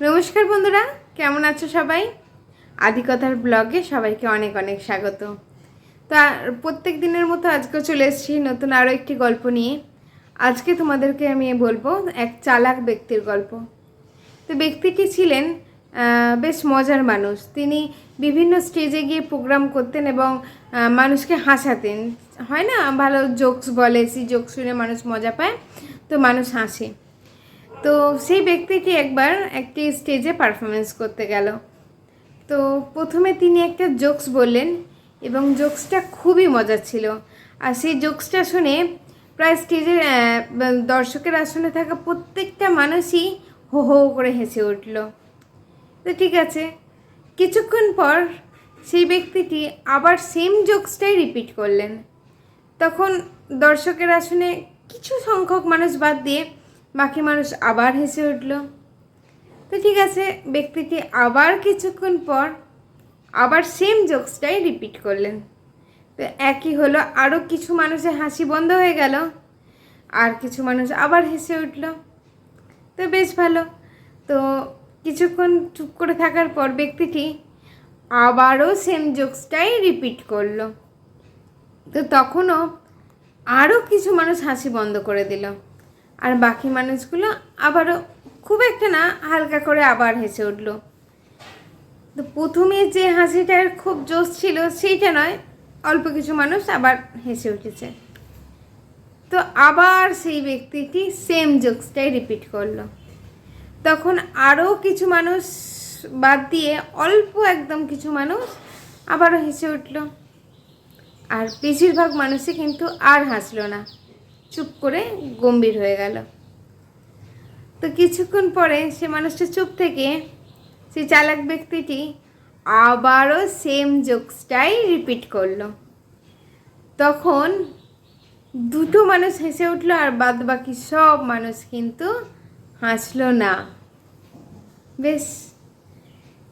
নমস্কার বন্ধুরা, কেমন আছো সবাই? আদিকথার ব্লগে সবাইকে অনেক অনেক স্বাগত। তা প্রত্যেক দিনের মতো আজকেও চলে এসেছি নতুন আরও একটি গল্প নিয়ে। আজকে তোমাদেরকে আমি বলব এক চালাক ব্যক্তির গল্প। তো ব্যক্তিটি ছিলেন? বেশ মজার মানুষ। তিনি বিভিন্ন স্টেজে গিয়ে প্রোগ্রাম করতেন এবং মানুষকে হাসাতেন। হয় না? ভালো জোকস বলে সেই জোকস শুনে মানুষ মজা পায়, তো মানুষ হাসে। তো সেই ব্যক্তিটি একবার একটি স্টেজে পারফরমেন্স করতে গেল। তো প্রথমে তিনি একটা জোকস বললেন এবং জোকসটা খুবই মজার ছিল। আর সেই জোকসটা শুনে প্রায় স্টেজের দর্শকের আসনে থাকা প্রত্যেকটা মানুষই হো হো করে হেসে উঠল। তো ঠিক আছে, কিছুক্ষণ পর সেই ব্যক্তিটি আবার সেম জোকসটাই রিপিট করলেন। তখন দর্শকের আসনে কিছু সংখ্যক মানুষ বাদ দিয়ে বাকি মানুষ আবার হেসে উঠল, তো ঠিক আছে, ব্যক্তিটি আবার কিছুক্ষণ পর আবার সেম জোকসটাই রিপিট করলেন। তো একই হলো আরও কিছু মানুষের হাসি বন্ধ হয়ে গেল, আর কিছু মানুষ আবার হেসে উঠল। তো বেশ ভালো। তো কিছুক্ষণ চুপ করে থাকার পর ব্যক্তিটি আবারও সেম জোকসটাই রিপিট করল। তো তখনও আরও কিছু মানুষ হাসি বন্ধ করে দিল। আর বাকি মানুষগুলো আবারও খুব একটা না, হালকা করে আবার হেসে উঠল। তো প্রথমে যে হাসিটার খুব জোশ ছিল সেইটা নয়, অল্প কিছু মানুষ আবার হেসে উঠেছে। তো আবার সেই ব্যক্তিটি সেম জোকসটাই রিপিট করল। তখন আরও কিছু মানুষ বাদ দিয়ে অল্প একদম কিছু মানুষ আবারও হেসে উঠল। আর বেশিরভাগ মানুষই কিন্তু আর হাসলো না। চুপ করে গম্ভীর হয়ে গেল। তো কিছুক্ষণ পরে সে মানুষটা চুপ থেকে সেই চালাক ব্যক্তিটি আবারও সেম জোকসটাই রিপিট করল। তখন দুটো মানুষ হেসে উঠল আর বাদ বাকি সব মানুষ কিন্তু হাসলো না। বেশ।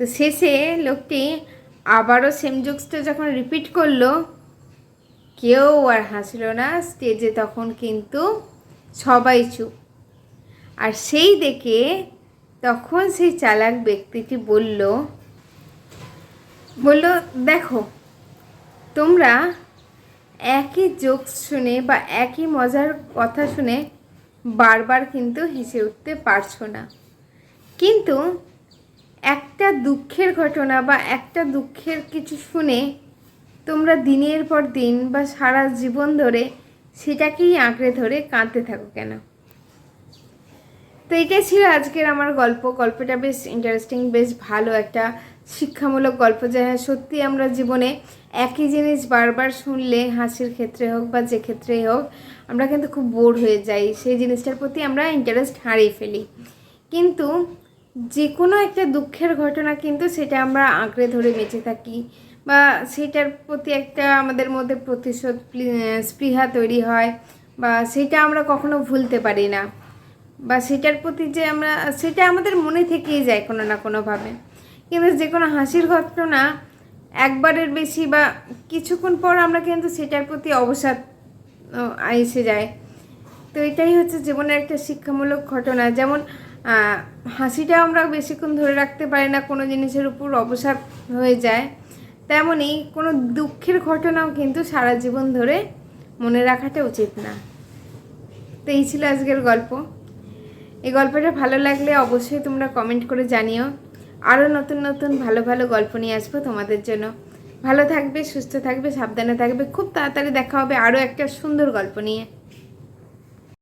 তো শেষে লোকটি আবারও সেম জোকসটা যখন রিপিট করল কেউ আর হাসলো না, স্টেজে তখন কিন্তু সবাই চুপ। আর সেই দেখে তখন সেই চালাক ব্যক্তিটি বলল বলল, দেখো, তোমরা একই জোক শুনে বা একই মজার কথা শুনে বারবার কিন্তু হেসে উঠতে পারছ না। কিন্তু একটা দুঃখের ঘটনা বা একটা দুঃখের কিছু শুনে তোমরা দিনের পর দিন বা সারা জীবন ধরে সেটাকেই আঁকড়ে ধরে কাঁদতে থাকো কেন? তো এটাই ছিল আজকের আমার গল্প। গল্পটা বেশ ইন্টারেস্টিং বেশ ভালো একটা শিক্ষামূলক গল্প। যা সত্যি আমরা জীবনে একই জিনিস বারবার শুনলে, হাসির ক্ষেত্রে হোক বা যে ক্ষেত্রেই হোক, আমরা কিন্তু খুব বোর হয়ে যাই। সেই জিনিসটার প্রতি আমরা ইন্টারেস্ট হারিয়ে ফেলি। কিন্তু যে কোনো একটা দুঃখের ঘটনা কিন্তু সেটা আমরা আঁকড়ে ধরে বেঁচে থাকি। বা সেটার প্রতি একটা আমাদের মধ্যে প্রতিশোধ স্পৃহা তৈরি হয় বা সেটা আমরা কখনো ভুলতে পারি না। বা সেটার প্রতি যে আমরা, সেটা আমাদের মনে থেকেই যায় কোনো না কোনোভাবে। কিন্তু যে কোনো হাসির ঘটনা একবারের বেশি বা কিছুক্ষণ পর আমরা কিন্তু সেটার প্রতি অবসাদ এসে যায়। তো এটাই হচ্ছে জীবনের একটা শিক্ষামূলক ঘটনা। যেমন হাসিটা আমরা বেশিক্ষণ ধরে রাখতে পারি না, কোনো জিনিসের উপর অবসাদ হয়ে যায়। তেমনই কোনো দুঃখের ঘটনাও কিন্তু সারা জীবন ধরে মনে রাখাটা উচিত না। তো এই ছিল আজকের গল্প। এই গল্পটা ভালো লাগলে অবশ্যই তোমরা কমেন্ট করে জানিও। আরও নতুন নতুন ভালো ভালো গল্প নিয়ে আসব তোমাদের জন্য। ভালো থাকবে, সুস্থ থাকবে, সাবধানে থাকবে। খুব তাড়াতাড়ি দেখা হবে আরও একটা সুন্দর গল্প নিয়ে।